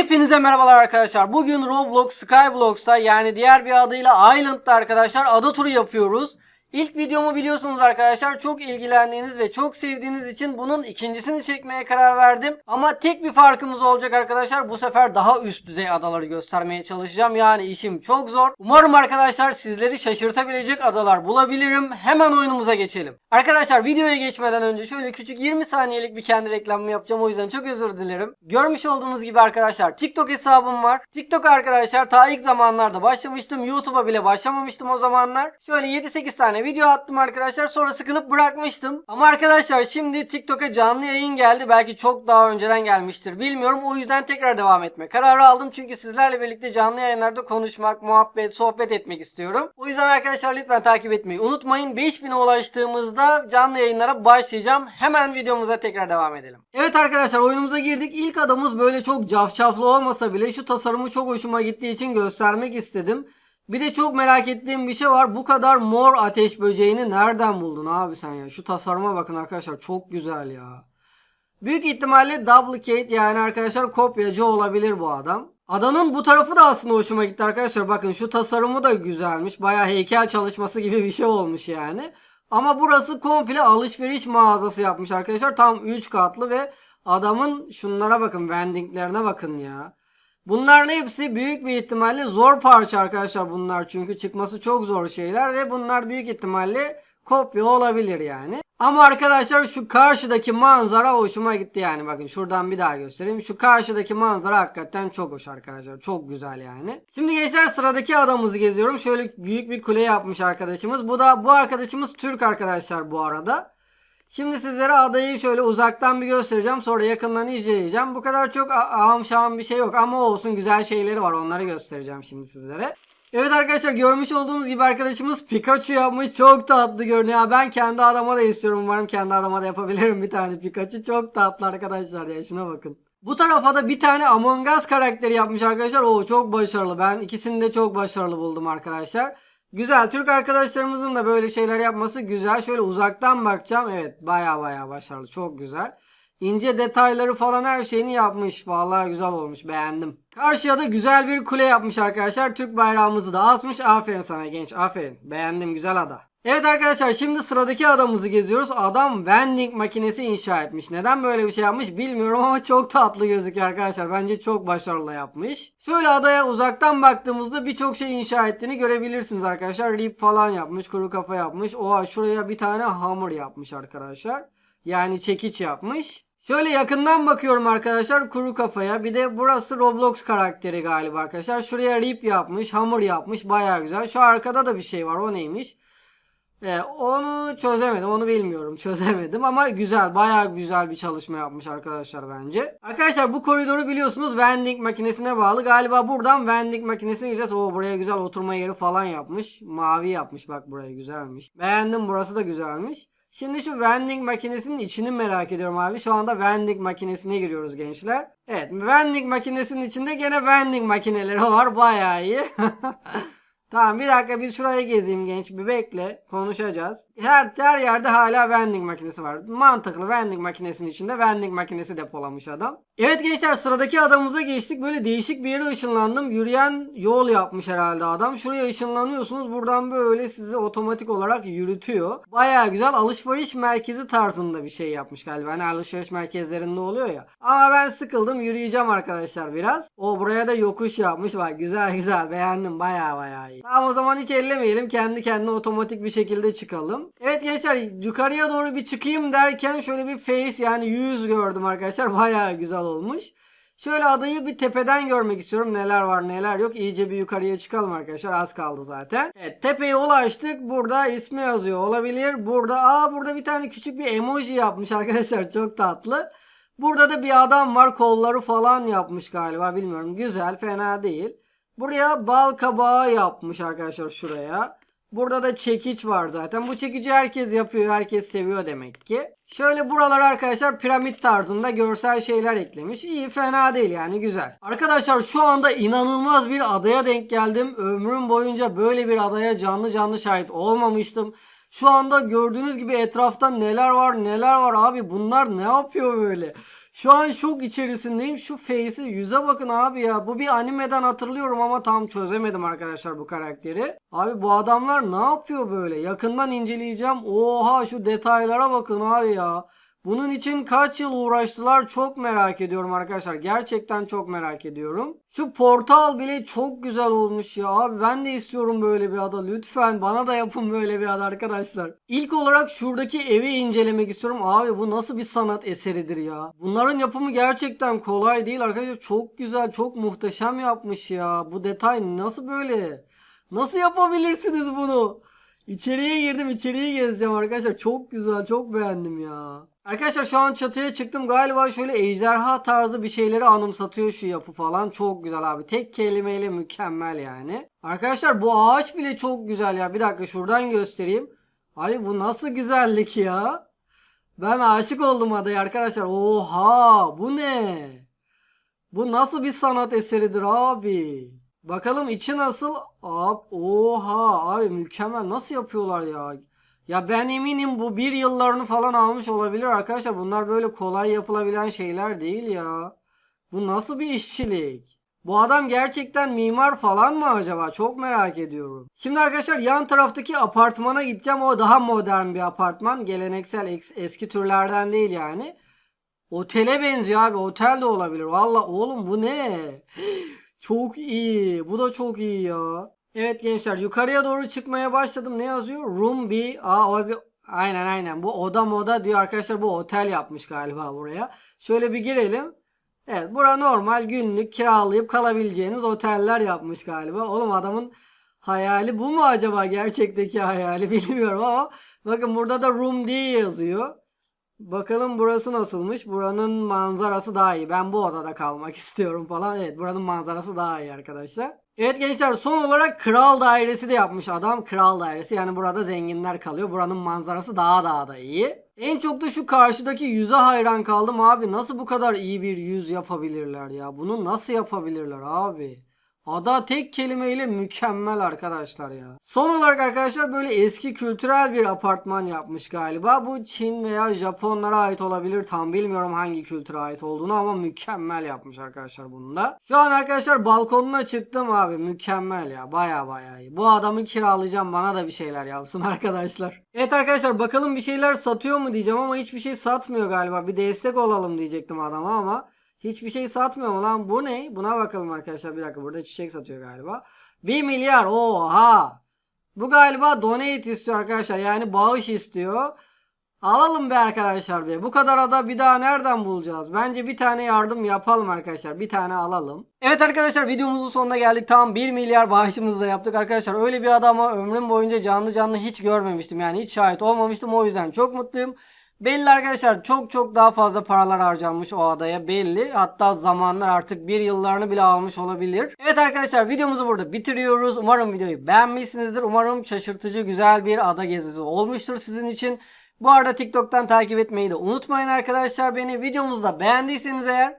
Hepinize merhabalar arkadaşlar. Bugün Roblox Skyblocks'ta yani diğer bir adıyla Island'da arkadaşlar ada turu yapıyoruz. İlk videomu biliyorsunuz arkadaşlar çok ilgilendiğiniz ve çok sevdiğiniz için bunun ikincisini çekmeye karar verdim. Ama tek bir farkımız olacak arkadaşlar. Bu sefer daha üst düzey adaları göstermeye çalışacağım. Yani işim çok zor. Umarım arkadaşlar sizleri şaşırtabilecek adalar bulabilirim. Hemen oyunumuza geçelim. Arkadaşlar videoya geçmeden önce şöyle küçük 20 saniyelik bir kendi reklamımı yapacağım. O yüzden çok özür dilerim. Görmüş olduğunuz gibi arkadaşlar TikTok hesabım var. TikTok arkadaşlar ta ilk zamanlarda başlamıştım. YouTube'a bile başlamamıştım o zamanlar. Şöyle 7-8 tane video attım arkadaşlar. Sonra sıkılıp bırakmıştım. Ama arkadaşlar şimdi TikTok'a canlı yayın geldi. Belki çok daha önceden gelmiştir. Bilmiyorum. O yüzden tekrar devam etme kararı aldım. Çünkü sizlerle birlikte canlı yayınlarda konuşmak, muhabbet, sohbet etmek istiyorum. O yüzden arkadaşlar lütfen takip etmeyi unutmayın. 5000'e ulaştığımızda canlı yayınlara başlayacağım. Hemen videomuza tekrar devam edelim. Evet arkadaşlar oyunumuza girdik. İlk adamız böyle çok cafcaflı olmasa bile şu tasarımı çok hoşuma gittiği için göstermek istedim. Bir de çok merak ettiğim bir şey var. Bu kadar mor ateş böceğini nereden buldun abi sen ya? Şu tasarıma bakın arkadaşlar çok güzel ya. Büyük ihtimalle duplicate yani arkadaşlar kopyacı olabilir bu adam. Adanın bu tarafı da aslında hoşuma gitti arkadaşlar. Bakın şu tasarımı da güzelmiş. Baya heykel çalışması gibi bir şey olmuş yani. Ama burası komple alışveriş mağazası yapmış arkadaşlar. Tam 3 katlı ve adamın şunlara bakın vendinglerine bakın ya. Bunların hepsi büyük bir ihtimalle zor parça arkadaşlar bunlar çünkü çıkması çok zor şeyler ve bunlar büyük ihtimalle kopya olabilir yani. Ama arkadaşlar şu karşıdaki manzara hoşuma gitti yani bakın şuradan bir daha göstereyim. Şu karşıdaki manzara hakikaten çok hoş arkadaşlar çok güzel yani. Şimdi gençler sıradaki adamımızı geziyorum. Şöyle büyük bir kule yapmış arkadaşımız. Bu da bu arkadaşımız Türk arkadaşlar bu arada. Şimdi sizlere adayı şöyle uzaktan bir göstereceğim. Sonra yakından izleyeceğim. Bu kadar çok a- ahım şahım bir şey yok. Ama olsun güzel şeyleri var. Onları göstereceğim şimdi sizlere. Evet arkadaşlar görmüş olduğunuz gibi arkadaşımız Pikachu yapmış. Çok tatlı görünüyor. Ben kendi adama da istiyorum. Umarım kendi adama da yapabilirim bir tane Pikachu. Çok tatlı arkadaşlar ya. Şuna bakın. Bu tarafa da bir tane Among Us karakteri yapmış arkadaşlar. O çok başarılı. Ben ikisini de çok başarılı buldum arkadaşlar. Güzel. Türk arkadaşlarımızın da böyle şeyler yapması güzel. Şöyle uzaktan bakacağım. Evet baya baya başarılı. Çok güzel. İnce detayları falan her şeyini yapmış. Vallahi güzel olmuş. Beğendim. Karşıya da güzel bir kule yapmış arkadaşlar. Türk bayrağımızı da asmış. Aferin sana genç. Aferin. Beğendim. Güzel ada. Evet arkadaşlar şimdi sıradaki adamımızı geziyoruz. Adam vending makinesi inşa etmiş. Neden böyle bir şey yapmış bilmiyorum ama çok tatlı gözüküyor arkadaşlar. Bence çok başarılı yapmış. Şöyle adaya uzaktan baktığımızda birçok şey inşa ettiğini görebilirsiniz arkadaşlar. Rip falan yapmış, kuru kafa yapmış. Oha şuraya bir tane hamur yapmış arkadaşlar. Yani çekiç yapmış. Şöyle yakından bakıyorum arkadaşlar kuru kafaya. Bir de burası Roblox karakteri galiba arkadaşlar. Şuraya rip yapmış, hamur yapmış. Baya güzel. Şu arkada da bir şey var. O neymiş? Ee, onu çözemedim. Onu bilmiyorum. Çözemedim ama güzel. Bayağı güzel bir çalışma yapmış arkadaşlar bence. Arkadaşlar bu koridoru biliyorsunuz vending makinesine bağlı. Galiba buradan vending makinesine gireceğiz. Oo buraya güzel oturma yeri falan yapmış. Mavi yapmış. Bak buraya güzelmiş. Beğendim. Burası da güzelmiş. Şimdi şu vending makinesinin içini merak ediyorum abi. Şu anda vending makinesine giriyoruz gençler. Evet vending makinesinin içinde gene vending makineleri var. Bayağı iyi. Tamam bir dakika bir şurayı gezeyim genç bir bekle konuşacağız. Her her yerde hala vending makinesi var. Mantıklı vending makinesinin içinde vending makinesi depolamış adam. Evet gençler sıradaki adamımıza geçtik. Böyle değişik bir yere ışınlandım. Yürüyen yol yapmış herhalde adam. Şuraya ışınlanıyorsunuz. Buradan böyle sizi otomatik olarak yürütüyor. Baya güzel alışveriş merkezi tarzında bir şey yapmış galiba. Hani alışveriş merkezlerinde oluyor ya. Ama ben sıkıldım yürüyeceğim arkadaşlar biraz. O buraya da yokuş yapmış. Bak güzel güzel beğendim baya baya iyi. Tamam o zaman hiç ellemeyelim. Kendi kendine otomatik bir şekilde çıkalım. Evet gençler yukarıya doğru bir çıkayım derken şöyle bir face yani yüz gördüm arkadaşlar. Baya güzel olmuş. Şöyle adayı bir tepeden görmek istiyorum. Neler var neler yok. İyice bir yukarıya çıkalım arkadaşlar. Az kaldı zaten. Evet tepeye ulaştık. Burada ismi yazıyor olabilir. Burada aa burada bir tane küçük bir emoji yapmış arkadaşlar. Çok tatlı. Burada da bir adam var. Kolları falan yapmış galiba. Bilmiyorum. Güzel. Fena değil. Buraya bal kabağı yapmış arkadaşlar şuraya. Burada da çekiç var zaten. Bu çekici herkes yapıyor. Herkes seviyor demek ki. Şöyle buralar arkadaşlar piramit tarzında görsel şeyler eklemiş. İyi fena değil yani güzel. Arkadaşlar şu anda inanılmaz bir adaya denk geldim. Ömrüm boyunca böyle bir adaya canlı canlı şahit olmamıştım. Şu anda gördüğünüz gibi etrafta neler var neler var abi bunlar ne yapıyor böyle? Şu an şok içerisindeyim. Şu face'i yüze bakın abi ya. Bu bir animeden hatırlıyorum ama tam çözemedim arkadaşlar bu karakteri. Abi bu adamlar ne yapıyor böyle? Yakından inceleyeceğim. Oha şu detaylara bakın abi ya. Bunun için kaç yıl uğraştılar çok merak ediyorum arkadaşlar. Gerçekten çok merak ediyorum. Şu portal bile çok güzel olmuş ya. Abi ben de istiyorum böyle bir ada. Lütfen bana da yapın böyle bir ada arkadaşlar. İlk olarak şuradaki evi incelemek istiyorum. Abi bu nasıl bir sanat eseridir ya. Bunların yapımı gerçekten kolay değil arkadaşlar. Çok güzel, çok muhteşem yapmış ya. Bu detay nasıl böyle? Nasıl yapabilirsiniz bunu? İçeriye girdim içeriye gezeceğim arkadaşlar. Çok güzel çok beğendim ya. Arkadaşlar şu an çatıya çıktım. Galiba şöyle ejderha tarzı bir şeyleri anımsatıyor şu yapı falan. Çok güzel abi. Tek kelimeyle mükemmel yani. Arkadaşlar bu ağaç bile çok güzel ya. Bir dakika şuradan göstereyim. Abi bu nasıl güzellik ya. Ben aşık oldum adaya arkadaşlar. Oha bu ne? Bu nasıl bir sanat eseridir abi? Bakalım içi nasıl? Abi, oha abi mükemmel. Nasıl yapıyorlar ya? Ya ben eminim bu bir yıllarını falan almış olabilir arkadaşlar. Bunlar böyle kolay yapılabilen şeyler değil ya. Bu nasıl bir işçilik? Bu adam gerçekten mimar falan mı acaba? Çok merak ediyorum. Şimdi arkadaşlar yan taraftaki apartmana gideceğim. O daha modern bir apartman. Geleneksel eks- eski türlerden değil yani. Otele benziyor abi. Otel de olabilir. Valla oğlum bu ne? Çok iyi. Bu da çok iyi ya. Evet gençler yukarıya doğru çıkmaya başladım. Ne yazıyor? Room B. Aa o bir aynen aynen. Bu oda moda diyor arkadaşlar. Bu otel yapmış galiba buraya. Şöyle bir girelim. Evet bura normal günlük kiralayıp kalabileceğiniz oteller yapmış galiba. Oğlum adamın hayali bu mu acaba? Gerçekteki hayali bilmiyorum ama bakın burada da room diye yazıyor. Bakalım burası nasılmış? Buranın manzarası daha iyi. Ben bu odada kalmak istiyorum falan. Evet buranın manzarası daha iyi arkadaşlar. Evet gençler son olarak kral dairesi de yapmış adam. Kral dairesi yani burada zenginler kalıyor. Buranın manzarası daha daha da iyi. En çok da şu karşıdaki yüze hayran kaldım abi. Nasıl bu kadar iyi bir yüz yapabilirler ya? Bunu nasıl yapabilirler abi? Ada tek kelimeyle mükemmel arkadaşlar ya. Son olarak arkadaşlar böyle eski kültürel bir apartman yapmış galiba. Bu Çin veya Japonlara ait olabilir. Tam bilmiyorum hangi kültüre ait olduğunu ama mükemmel yapmış arkadaşlar bunu da. Şu an arkadaşlar balkonuna çıktım abi. Mükemmel ya. Baya baya iyi. Bu adamı kiralayacağım. Bana da bir şeyler yapsın arkadaşlar. Evet arkadaşlar bakalım bir şeyler satıyor mu diyeceğim ama hiçbir şey satmıyor galiba. Bir destek olalım diyecektim adama ama Hiçbir şey satmıyor mu lan? Bu ne? Buna bakalım arkadaşlar. Bir dakika burada çiçek satıyor galiba. 1 milyar. Oha. Bu galiba donate istiyor arkadaşlar. Yani bağış istiyor. Alalım be arkadaşlar be. Bu kadar ada bir daha nereden bulacağız? Bence bir tane yardım yapalım arkadaşlar. Bir tane alalım. Evet arkadaşlar videomuzun sonuna geldik. Tam 1 milyar bağışımızı da yaptık arkadaşlar. Öyle bir adama ömrüm boyunca canlı canlı hiç görmemiştim. Yani hiç şahit olmamıştım. O yüzden çok mutluyum. Belli arkadaşlar çok çok daha fazla paralar harcanmış o adaya belli. Hatta zamanlar artık bir yıllarını bile almış olabilir. Evet arkadaşlar videomuzu burada bitiriyoruz. Umarım videoyu beğenmişsinizdir. Umarım şaşırtıcı güzel bir ada gezisi olmuştur sizin için. Bu arada TikTok'tan takip etmeyi de unutmayın arkadaşlar beni. Videomuzu da beğendiyseniz eğer